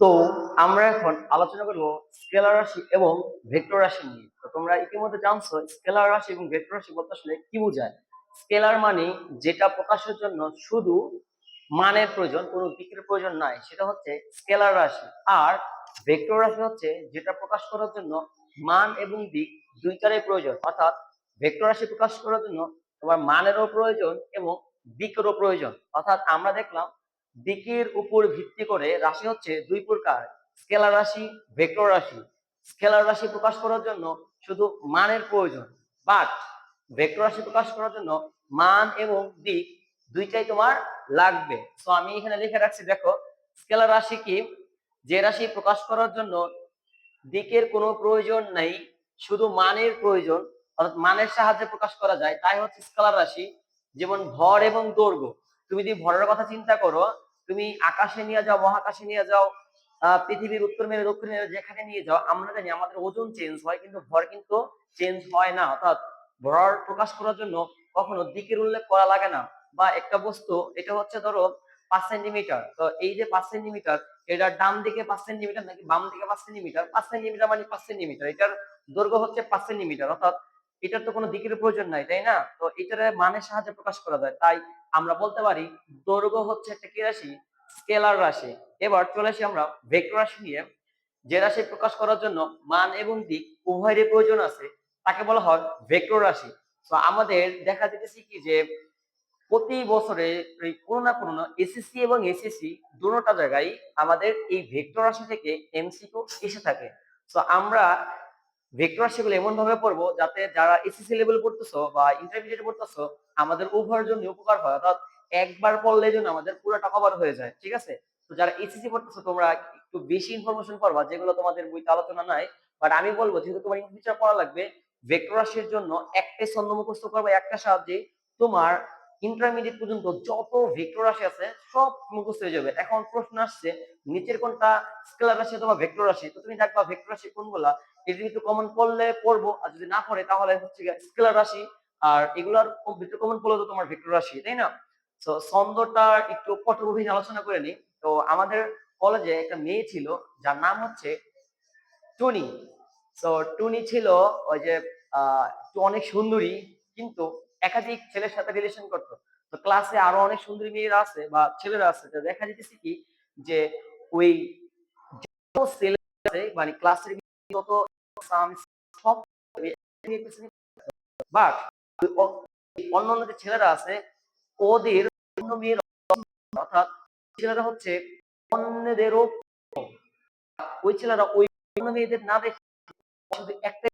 তো আমরা এখন আলোচনা করব স্কেলার রাশি এবং ভেক্টর রাশি নিয়ে। তো তোমরা ইতিমধ্যে জানছো, স্কেলার রাশি এবং ভেক্টর রাশি বলতে আসলে কি বোঝায়? স্কেলার মানে যেটা প্রকাশের জন্য শুধু মানের প্রয়োজন, কোনো দিকের প্রয়োজন নাই, সেটা হচ্ছে স্কেলার রাশি। আর ভেক্টর রাশি হচ্ছে যেটা প্রকাশ করার জন্য মান এবং দিক দুইটারই প্রয়োজন। অর্থাৎ ভেক্টর রাশি প্রকাশ করার জন্য তোমার মানেরও প্রয়োজন এবং দিকেরও প্রয়োজন। অর্থাৎ আমরা দেখলাম দিকের উপর ভিত্তি করে রাশি হচ্ছে দুই প্রকার, স্কেলার রাশি, ভেক্টর রাশি। স্কেলার রাশি প্রকাশ করার জন্য শুধু মানের প্রয়োজন বাট ভেক্টর রাশি প্রকাশ করার জন্য মান এবং দিক দুইটাই তোমার লাগবে। তো আমি এখানে লিখে রাখছি, দেখো, স্কেলার রাশি কি? যে রাশি প্রকাশ করার জন্য দিকের কোনো প্রয়োজন নাই, শুধু মানের প্রয়োজন অর্থাৎ মানের সাহায্যে প্রকাশ করা যায়, তাই হচ্ছে স্কেলার রাশি, যেমন ভর এবং দৈর্ঘ্য। তুমি যদি ভরের কথা চিন্তা করো, তুমি আকাশে নিয়ে যাও, মহাকাশে নিয়ে যাও পৃথিবীর উত্তর মেরু, দক্ষিণ মেরু, যেখানে নিয়ে যাও, আমরা জানি আমাদের ওজন চেঞ্জ হয়, কিন্তু ভর কিন্তু চেঞ্জ হয় না। অর্থাৎ ভর প্রকাশ করার জন্য কখনো দিকের উল্লেখ করা লাগে না। বা একটা বস্তু, এটা হচ্ছে ধরো পাঁচ সেন্টিমিটার। তো এই যে পাঁচ সেন্টিমিটার এটার ডান দিকে পাঁচ সেন্টিমিটার নাকি বাম দিকে পাঁচ সেন্টিমিটার? পাঁচ সেন্টিমিটার মানে পাঁচ সেন্টিমিটার। এটার দৈর্ঘ্য হচ্ছে পাঁচ সেন্টিমিটার। অর্থাৎ এটার তো কোনো দিকের প্রয়োজন নাই, তাই না? তো এটার মানের সাহায্যে প্রকাশ করা যায়। তাই আমরা বলতে পারি, দৈর্ঘ্য হচ্ছে একটা কি রাশি? স্কেলার রাশি। এবার চলে আসি আমরা ভেক্টর রাশি নিয়ে। যে রাশি প্রকাশ করার জন্য মান এবং দিক উভয়েরই প্রয়োজন আছে, তাকে বলা হয় ভেক্টর রাশি। তো আমাদের দেখা যেতেছি কি যে, প্রতি বছরে কোনো না কোনো এসএসসি এবং এসএসসি দুটোটা জায়গায় আমাদের এই ভেক্টর রাশি থেকে এমসিকিউ এসে থাকে। তো আমরা ভেক্টর রাশিগুলো এমন ভাবে পড়ব যাতে যারা এসএসসি লেভেল পড়তেছো বা ইন্টারমিডিয়েট পড়তেছো, আমাদের উভয়ের জন্য উপকার হয়। অর্থাৎ একবার পড়লে যেন আমাদের পুরোটা কভার হয়ে যায়, ঠিক আছে? তো যারা এসএসসি পড়তেছো, তোমরা একটু বেশি ইনফরমেশন যেগুলো তোমাদের বইতে আলোচনা নাই। বাট আমি বলব, যেহেতু তোমার পড়া লাগবে ভেক্টর রাশির জন্য একটাই ছন্দ মুখস্থ করবে একটা সাহায্যে তোমার ইন্টারমিডিয়েট পর্যন্ত যত ভেক্টর রাশি আছে, সব মুখস্থ হয়ে যাবে। এখন প্রশ্ন আসছে, নিচের কোনটা স্কেলার রাশি অথবা ভেক্টর রাশি তো তুমি দেখবা ভেক্টর রাশি কোনগুলা এটা একটু কমন পড়লে পড়ব আর যদি না পড়ে তাহলে হচ্ছে স্কেলার রাশি, আর এগুলার ভিতরে কমন পড়লে তো তোমার ভেক্টর রাশি, তাই না? তো ছন্দটা একটু পটগভীর আলোচনা করে নি তো আমাদের কলেজে একটা মেয়ে ছিল, যার নাম হচ্ছে টুনি। তো টুনি ছিল ওই যে অনেক সুন্দরী, কিন্তু একাধিক ছেলের সাথে রিলেশন করতো। তো ক্লাসে আরও অনেক সুন্দরী মেয়েরা আছে, বা ছেলেরা আছে। দেখা যেতেছে কি যে ওই ছেলে মানে ক্লাসের সাম- সব বাট অন্যান্য যে ছেলেরা আছে, ওদের অন্য মেয়ের অর্থাৎ ছেলেরা হচ্ছে অন্যদেরও ওই ছেলেরা ওই অন্য মেয়েদের না দেখে শুধু একটা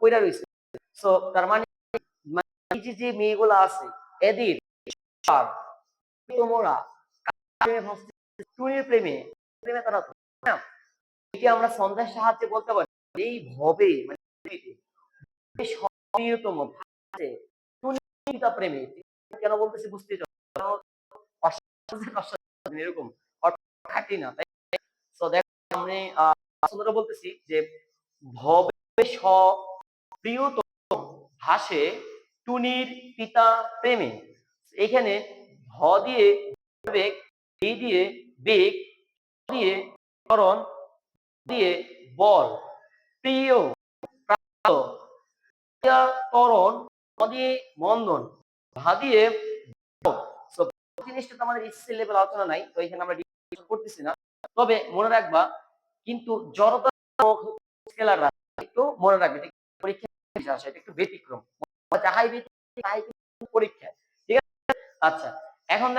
পয়রা রয়েছে। সো তার মানে যে যে মেয়েগুলো আছে, এদের তোমরা প্রেমে প্রেমে তারা এটি আমরা সন্ধ্যার সাহায্যে বলতে পারি। এই ভবে মানে প্রেমে। কেন বলতেছি বুঝতে এরকম খাটি না, তাই তো আমি বলতেছি যে ভবে টুনির পিতা প্রেমে। এখানে ভ দিয়ে বেগ বি দিয়ে, বেগ দিয়ে করণ দিয়ে বল। প্রিয় তরণ মন্দন জিনিসটা তো আমাদের লেভেল আলোচনা নাই, তো এখানে আমরা করতেছি না। তবে মনে রাখবা, কিন্তু জড়তা স্কেলার একটু মনে রাখবে পরীক্ষা এটা একটু ব্যতিক্রম। যাহাই ব্যতিক্রম পরীক্ষা, ঠিক আছে? আচ্ছা এখন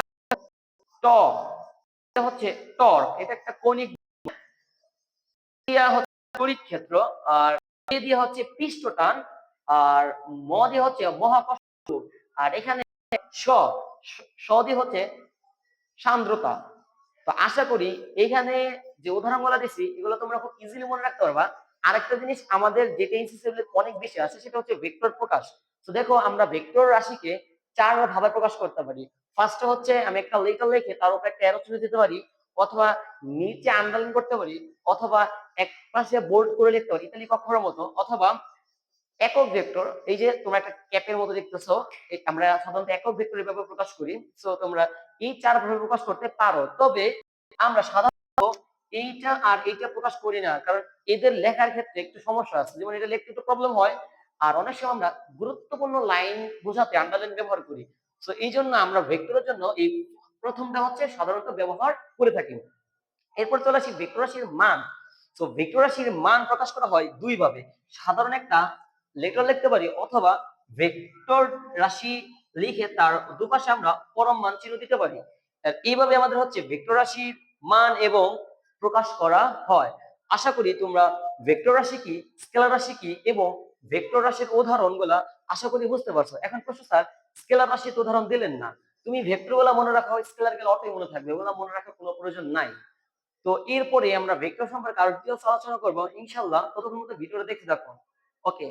হচ্ছে টর্ক, এটা একটা কণিক ক্রিয়া হচ্ছে তড়িৎ ক্ষেত্র আর এ দিয়ে হচ্ছে পৃষ্ঠটান, আর ম দিয়ে হচ্ছে মহাকর্ষ। আর এখানে স স দিয়ে হচ্ছে সান্দ্রতা। তো আশা করি এখানে যে উদাহরণগুলো দিছি, এগুলো তোমরা খুব ইজিলি মনে রাখতে পারবা। আরেকটা জিনিস আমাদের যেটা ইনসিসিভলি অনেক বেশি আছে, সেটা হচ্ছে ভেক্টর প্রকাশ। তো দেখো, আমরা ভেক্টর রাশিকে চার ভাবে প্রকাশ করতে পারি। ফার্স্ট হচ্ছে আমি একটা লেটার লিখে তার উপর একটা অ্যারো দিতে পারি। অথবা নিচে আন্ডারলাইন করতে পারি, অথবা এক পাশে বোল্ড করে লিখতে পারি ইতালি অক্ষরের মতো, অথবা একক ভেক্টর এই যে তোমরা একটা ক্যাপের মতো দেখতেছো আমরা সাধারণত একক ভেক্টরের ভাবে প্রকাশ করি সো তোমরা এই চার ভাবে প্রকাশ করতে পারো, তবে আমরা সাধারণত এইটা আর এইটা প্রকাশ করি না, কারণ এদের লেখার ক্ষেত্রে একটু সমস্যা আছে, যেমন এটা লিখতে একটু প্রবলেম হয়, আর অনেক সময় আমরা গুরুত্বপূর্ণ লাইন বোঝাতে আন্ডারলাইন ব্যবহার করি সো এই জন্য আমরা ভেক্টরের জন্য এই প্রথমটা হচ্ছে সাধারণত ব্যবহার করে থাকি। এরপর চলে আসি ভেক্টরাশির মান। তো ভেক্টরাশির মান প্রকাশ করা হয় দুই ভাবে সাধারণ একটা লেটার লিখতে পারি অথবা ভেক্টর রাশি লিখে তার দুপাশে আমরা পরম মান চিহ্ন দিতে পারি। এইভাবে আমাদের হচ্ছে ভেক্টর রাশির মান এবং প্রকাশ করা হয়। আশা করি তোমরা ভেক্টর রাশি কি স্কেলার রাশি কি এবং ভেক্টর রাশির উদাহরণগুলা আশা করি বুঝতে পারছ। এখন প্রশ্ন স্যার স্কেলার রাশির উদাহরণ দিলেন না। তুমি ভেক্টর বলা মনে রাখো স্কেলার গেলে অটোই মনে থাকবে, ওগুলা মনে রাখার কোনো প্রয়োজন নাই। তো এরপরে আমরা ভেক্টর সম্পর্কে আরও ডিটেলস আলোচনা করব ইনশাল্লাহ ততক্ষণ মতো ভিডিওটা দেখতে থাকুন ওকে